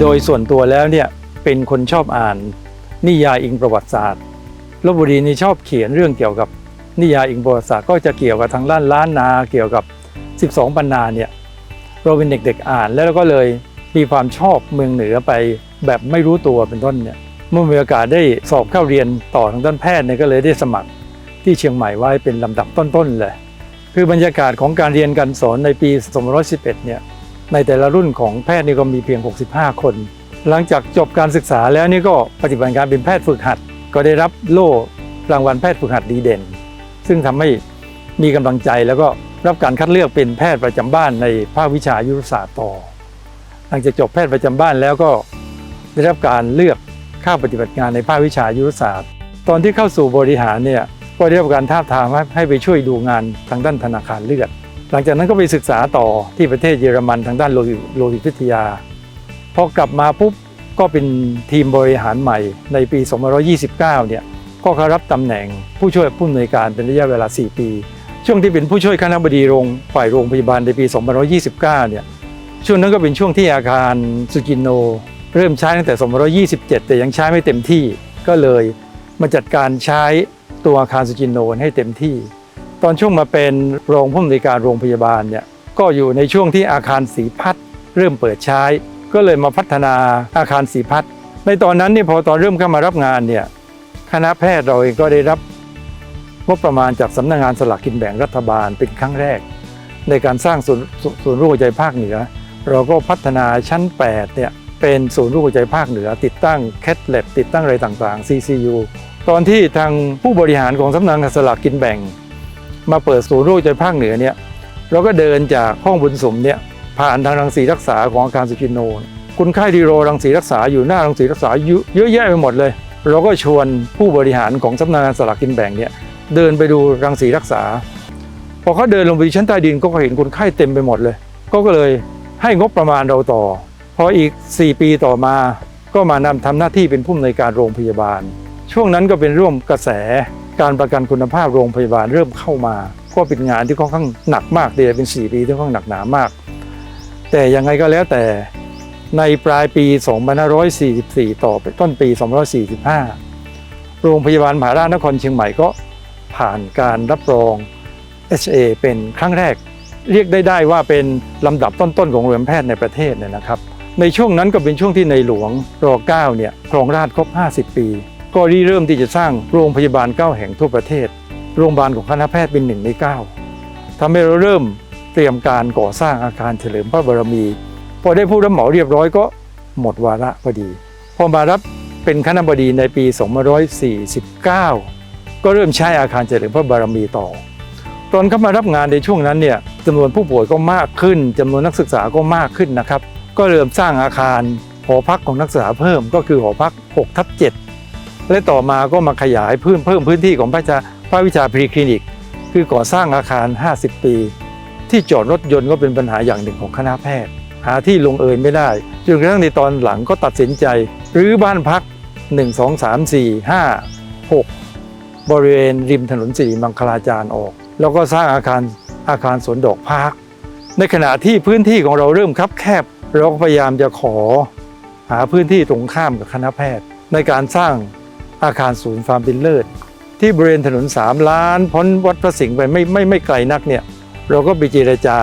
โดยส่วนตัวแล้วเนี่ยเป็นคนชอบอ่าน นิยายอิงประวัติศาสตร์ลบบุรีนี่ชอบเขียนเรื่องเกี่ยวกับนิยายอิงประวัติศาสตร์ก็จะเกี่ยวกับทางด้านล้านนาเกี่ยวกับ 12ปันนาเนี่ยเราเป็นเด็กๆอ่านแล้วเราก็เลยมีความชอบเมืองเหนือไปแบบไม่รู้ตัวเป็นต้นเนี่ยเมื่อมีโอกาสได้สอบเข้าเรียนต่อทางด้านแพทย์เนี่ยก็เลยได้สมัครที่เชียงใหม่ไว้เป็นลำดับต้นๆเลยคือบรรยากาศของการเรียนการสอนในปี2511 เนี่ย ในแต่ละรุ่นของแพทย์นี่ก็มีเพียง 65 คน หลังจากจบการศึกษาแล้วนี่ก็ปฏิบัติการเป็นแพทย์ฝึกหัด ก็ได้รับโล่รางวัลแพทย์ฝึกหัดดีเด่น ซึ่งทำให้มีกำลังใจแล้วก็รับการคัดเลือกเป็นแพทย์ประจำบ้านในภาควิชายุรศาสตร์ต่อ หลังจากจบแพทย์ประจำบ้านแล้วก็ได้รับการเลือกเข้าปฏิบัติงานในภาควิชายุรศาสตร์ ตอนที่เข้าสู่บริหารเนี่ยก็ได้รับการท้าบทามให้ไปช่วยดูงานทางด้านธนาคารเลือด หลังจากนั้นก็ไปศึกษาต่อที่ประเทศเยอรมันทางด้านโลหิตโลหิตวิทยา พอกลับมาปุ๊บก็เป็นทีมบริหารใหม่ในปี 2529 เนี่ยก็เข้ารับตำแหน่งผู้ช่วยผู้อำนวยการเป็นระยะเวลา 4 ปี ช่วงที่เป็นผู้ช่วยคณะบดีโรงฝ่ายโรงพยาบาลในปี 2529 เนี่ยช่วงนั้นก็เป็นช่วงที่อาคารสุจินโน เริ่มใช้ตั้งแต่ 2527 แต่ยังใช้ไม่เต็มที่ก็เลยมาจัดการใช้ตัวอาคารสุจินโนให้เต็มที่ ตอนช่วงมาเป็นรองผู้อำนวยการโรงพยาบาลเนี่ยก็อยู่ในช่วงที่อาคารสีพัดเริ่มเปิดใช้ ก็เลยมาพัฒนาอาคารสีพัดในตอนนั้นเนี่ยพอตอนเริ่มเข้ามารับงานเนี่ยคณะแพทย์เราเองก็ได้รับงบประมาณจากสำนักงานสลากกินแบ่งรัฐบาลเป็นครั้งแรก ในการสร้างศูนย์ศูนย์โรคหัวใจภาคเหนือ เราก็พัฒนาชั้น8เนี่ยเป็นศูนย์โรคหัวใจภาคเหนือ ติดตั้งแคทเลบติดตั้งอะไรต่างๆ CCU ตอนที่ทางผู้บริหารของสำนักงานสลากกินแบ่ง มาเปิดศูนย์โรคใจภาคเหนือเนี่ยเราก็เดินจากห้องบุญสมเนี่ยผ่านทางรังสีรักษาของอาคารสุจินโน คุณไข้ที่รรังสีรักษาอยู่หน้ารังสีรักษาเยอะเยอะแยะไปหมดเลย เราก็ชวนผู้บริหารของสำนักงานสลากกินแบ่งเนี่ยเดินไปดูรังสีรักษา พอเขาเดินลงไปชั้นใต้ดินก็เห็นคนไข้เต็มไปหมดเลย ก็เลยให้งบประมาณเราต่อ พออีก 4 ปีต่อมา ก็มานำทำหน้าที่เป็นผู้อำนวยการโรงพยาบาล ช่วงนั้นก็เป็นร่วมกระแส การประกันคุณภาพโรงพยาบาลเริ่มเข้ามาก็เป็นงานที่ค่อนข้างหนักมากเลยเป็น 4 ปีที่ค่อนข้างหนักหนามาก แต่ยังไงก็แล้วแต่ในปลายปี 2544 ต่อไปต้นปี 2545 โรงพยาบาลมหาราชนครเชียงใหม่ก็ผ่านการรับรอง HA เป็นครั้งแรก เรียกได้ได้ว่าเป็นลำดับต้นๆของโรงพยาบาลแพทย์ในประเทศเนี่ยนะครับ ในช่วงนั้นก็เป็นช่วงที่ในหลวงรอ9เนี่ยครองราชย์ครบ 50 ปี ก็ริเริ่มที่จะสร้างโรงพยาบาล 9 แห่งทั่วประเทศ โรงพยาบาลของคณะแพทย์เป็นหนึ่งใน 9ทำให้เราเริ่มเตรียมการก่อสร้างอาคารเฉลิมพระบารมี พอได้ผู้รับเหมาเรียบร้อยก็หมดวาระพอดี พอมารับเป็นคณะบดีในปี 2549 ก็เริ่มใช้อาคารเฉลิมพระบารมีต่อ ตอนเข้ามารับงานในช่วงนั้นเนี่ยจำนวนผู้ป่วยก็มากขึ้นจำนวนนักศึกษาก็มากขึ้นนะครับ ก็เริ่มสร้างอาคารหอพักของนักศึกษาเพิ่มก็คือหอพัก6ทับ7 และต่อมาก็มาขยายพื้นเพิ่มพื้นที่ของภาควิชาภาควิชาพรีคลินิก คือก่อสร้างอาคาร 50 ปี ที่จอดรถยนต์ก็เป็นปัญหาอย่างหนึ่งของคณะแพทย์ หาที่ลงเอยไม่ได้จนกระทั่งในตอนหลังก็ตัดสินใจรื้อบ้านพัก 1 2 3 4 5 6 บริเวณริมถนนสิริมังคลาจารย์ออก แล้วก็สร้างอาคารอาคารสวนดอกพาร์คในขณะที่พื้นที่ของเราเริ่มคับแคบ เราก็พยายามจะขอหาพื้นที่ตรงข้ามกับคณะแพทย์ ในการสร้าง อาคารศูนย์ฟาร์มบินเลิศที่บริเวณถนน 3 ล้านพ้นวัดพระสิงห์ไปไม่ไม่ไม่ไกลนักเนี่ยเราก็ไปเจรจา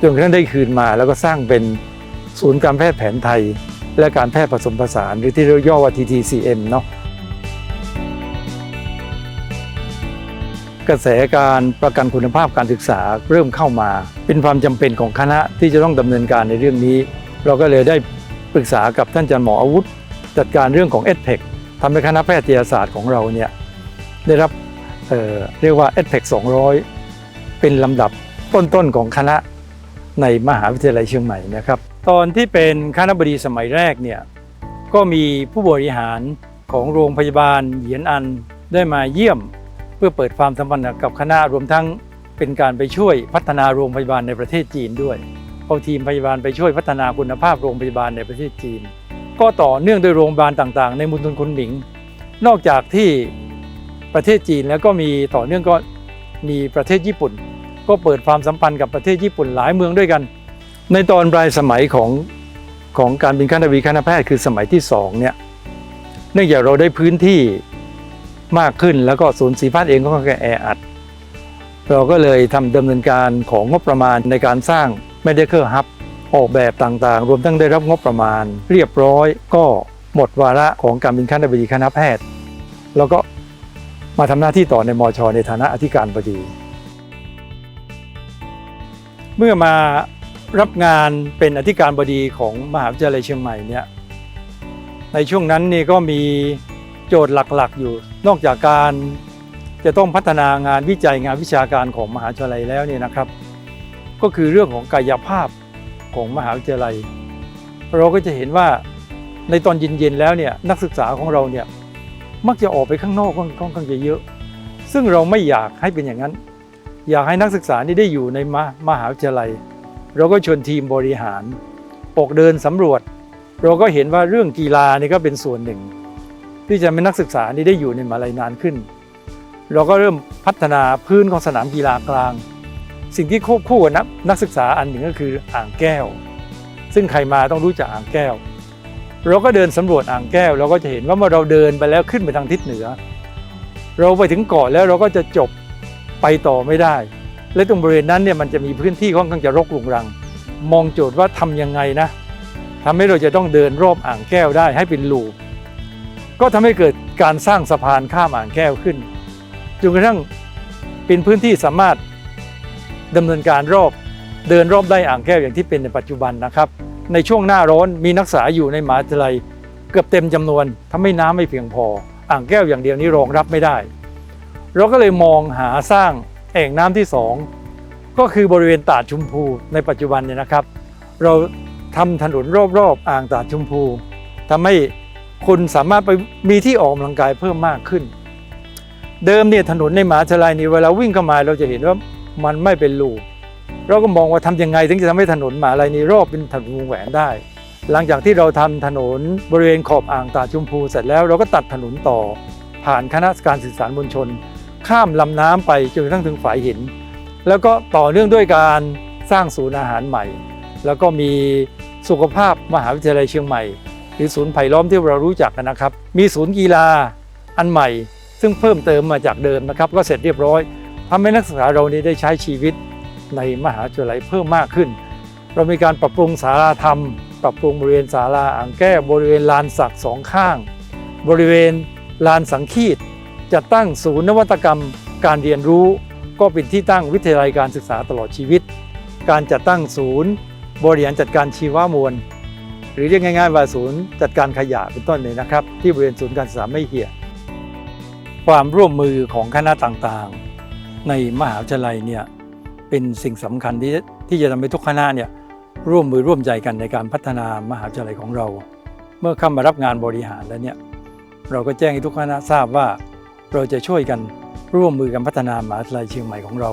จนกระทั่งได้คืนมา แล้วก็สร้างเป็นศูนย์การแพทย์แผนไทย และการแพทย์ผสมผสาน หรือที่เรียกย่อว่า TTCM เนาะกระแสการประกันคุณภาพการศึกษาเริ่มเข้ามา เป็นความจำเป็นของคณะที่จะต้องดำเนินการในเรื่องนี้ เราก็เลยได้ปรึกษากับท่านอาจารย์หมออาวุธ จัดการเรื่องของ e d p e c ทำให้คณะแพทยศาสตร์ของเราเนี่ยได้รับเเรียกว่า e d p e c 200 เป็นลำดับต้นๆของคณะในมหาวิทยาลัยเชียงใหม่นะครับ ตอนที่เป็นคณะบดีสมัยแรกเนี่ยก็มีผู้บริหารของโรงพยาบาลเหยียนอันได้มาเยี่ยม เพื่อเปิดความสัมพันธ์กับคณะรวมทั้งเป็นการไปช่วยพัฒนาโรงพยาบาลในประเทศจีนด้วยเอาทีมพยาบาลไปช่วยพัฒนาคุณภาพโรงพยาบาลในประเทศจีน ก็ต่อเนื่องโดยโรงพยาบาลต่างๆ ในมณฑลคุนหมิง นอกจากที่ประเทศจีนแล้วก็มีต่อเนื่องก็มีประเทศญี่ปุ่น ก็เปิดความสัมพันธ์กับประเทศญี่ปุ่นหลายเมืองด้วยกัน ในตอนปลายสมัยของของการบินคณะบดีคณะแพทย์คือสมัยที่สองเนี่ยเนื่องจากเราได้พื้นที่มากขึ้นแล้วก็ศูนย์ศรีพัฒน์เองก็ค่อนข้างแออัด เราก็เลยทำดำเนินการของงบประมาณในการสร้าง medical hub ออกแบบต่างๆ รวมทั้งได้รับงบประมาณ เรียบร้อยก็หมดวาระของการบินคณะบดีคณะแพทย์ แล้วก็มาทำหน้าที่ต่อในมอชในฐานะอธิการบดี เมื่อมารับงานเป็นอธิการบดีของมหาวิทยาลัยเชียงใหม่เนี่ยในช่วงนั้นนี่ก็มีโจทย์หลักๆ อยู่ นอกจากการจะต้องพัฒนางานวิจัยงานวิชาการของมหาวิทยาลัยแล้วเนี่ยนะครับ ก็คือเรื่องของกายภาพ ของมหาวิทยาลัย เราก็จะเห็นว่าในตอนเย็นๆแล้วเนี่ยนักศึกษาของเราเนี่ยมักจะออกไปข้างนอกค่อนข้างจะเยอะ ซึ่งเราไม่อยากให้เป็นอย่างนั้น อยากให้นักศึกษานี่ได้อยู่ในมมหาวิทยาลัย เราก็ชวนทีมบริหารออกเดินสำรวจ เราก็เห็นว่าเรื่องกีฬานี่ก็เป็นส่วนหนึ่ง ที่จะให้นักศึกษานี่ได้อยู่ในมหาลัยนานขึ้น เราก็เริ่มพัฒนาพื้นของสนามกีฬากลาง สิ่งที่ควบคู่กับนักนักศึกษาอันหนึ่งก็คืออ่างแก้ว ซึ่งใครมาต้องรู้จักอ่างแก้ว เราก็เดินสำรวจอ่างแก้ว เราก็จะเห็นว่าเมื่อเราเดินไปแล้วขึ้นไปทางทิศเหนือ เราไปถึงเกาะแล้วเราก็จะจบไปต่อไม่ได้ และตรงบริเวณนั้นเนี่ยมันจะมีพื้นที่ค่อนข้างจะรกรุงรัง มองโจทย์ว่าทำยังไงนะทำให้เราจะต้องเดินรอบอ่างแก้วได้ให้เป็นลูปก็ทำให้เกิดการสร้างสะพานข้ามอ่างแก้วขึ้นจนกระทั่งเป็นพื้นที่สามารถ ดำเนินการรอบเดินรอบได้อ่างแก้วอย่างที่เป็นในปัจจุบันนะครับ ในช่วงหน้าร้อนมีนักศึกษาอยู่ในมหาวิทยาลัย เกือบเต็มจำนวนทำให้น้ำไม่เพียงพอ อ่างแก้วอย่างเดียวนี้รองรับไม่ได้ เราก็เลยมองหาสร้างแอ่งน้ำที่สองก็คือบริเวณตาดชุมพูในปัจจุบันเนี่ยนะครับ เราทำถนนรอบๆอ่างตาดชุมพูทำให้คนสามารถไปมีที่ออกกำลังกายเพิ่มมากขึ้น เดิมเนี่ยถนนในมหาวิทยาลัยนี่เวลาวิ่งเข้ามาเราจะเห็นว่า มันไม่เป็นลูเราก็มองว่าทำยังไงถึงจะทำให้ถนนมหาลัยนี้รอบเป็นถนนวงแหวนได้ หลังจากที่เราทำถนนบริเวณขอบอ่างตาชุมพูเสร็จแล้วเราก็ตัดถนนต่อ ผ่านคณะการสื่อสารมวลชน ข้ามลำน้ำไปจนกระทั่งถึงฝายหิน แล้วก็ต่อเนื่องด้วยการสร้างศูนย์อาหารใหม่ แล้วก็มีสุขภาพมหาวิทยาลัยเชียงใหม่ หรือศูนย์ไผ่ล้อมที่เรารู้จักกันนะครับ มีศูนย์กีฬาอันใหม่ ซึ่งเพิ่มเติมมาจากเดิมนะครับ ก็เสร็จเรียบร้อย ทำให้นักศึกษาเรานี้ได้ใช้ชีวิตในมหาวิทยาลัยเพิ่มมากขึ้น เรามีการปรับปรุงศาลาธรรม ปรับปรุงบริเวณศาลาอ่างแก้วบริเวณลานสักสองข้าง บริเวณลานสังคีตจัดตั้งศูนย์นวัตกรรม การเรียนรู้ก็เป็นที่ตั้งวิทยาลัยการศึกษาตลอดชีวิต การจัดตั้งศูนย์ บริหารจัดการชีวมวล หรือเรียกง่ายๆว่าศูนย์จัดการขยะเป็นต้นเลยนะครับ ที่บริเวณศูนย์การศึกษาไม่เหี่ยความร่วมมือของคณะต่างๆ ในมหาวิทยาลัยเนี่ยเป็นสิ่งสำคัญที่ที่จะทำให้ทุกคณะเนี่ยร่วมมือร่วมใจกันในการพัฒนามหาวิทยาลัยของเรา เมื่อเข้ามารับงานบริหารแล้วเนี่ยเราก็แจ้งให้ทุกคณะทราบว่า เราจะช่วยกันร่วมมือกันพัฒนามหาวิทยาลัยเชียงใหม่ของเรา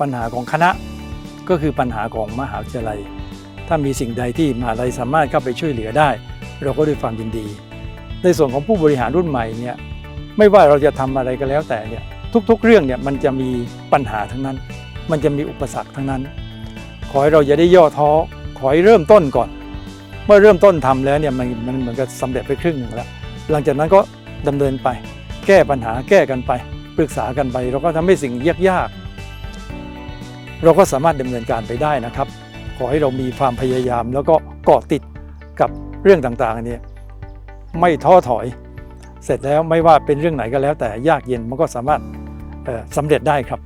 ปัญหาของคณะก็คือปัญหาของมหาวิทยาลัย ถ้ามีสิ่งใดที่มหาลัยสามารถเข้าไปช่วยเหลือได้ เราก็ด้วยความยินดี ในส่วนของผู้บริหารรุ่นใหม่เนี่ยไม่ว่าเราจะทำอะไรก็แล้วแต่เนี่ย ทุกๆ เรื่องเนี่ยมันจะมีปัญหาทั้งนั้น มันจะมีอุปสรรคทั้งนั้น ขอให้เราอย่าได้ย่อท้อ ขอให้เริ่มต้นก่อน เมื่อเริ่มต้นทำแล้วเนี่ยมันมันเหมือนกับสำเร็จไปครึ่งหนึ่งแล้ว หลังจากนั้นก็ดำเนินไป แก้ปัญหาแก้กันไป ปรึกษากันไป เราก็ทำให้สิ่งยากๆ เราก็สามารถดำเนินการไปได้นะครับ ขอให้เรามีความพยายามแล้วก็เกาะติดกับเรื่องต่างๆเนี่ยไม่ท้อถอย เสร็จแล้วไม่ว่าเป็นเรื่องไหนก็แล้วแต่ยากเย็นมันก็สามารถสำเร็จได้ครับ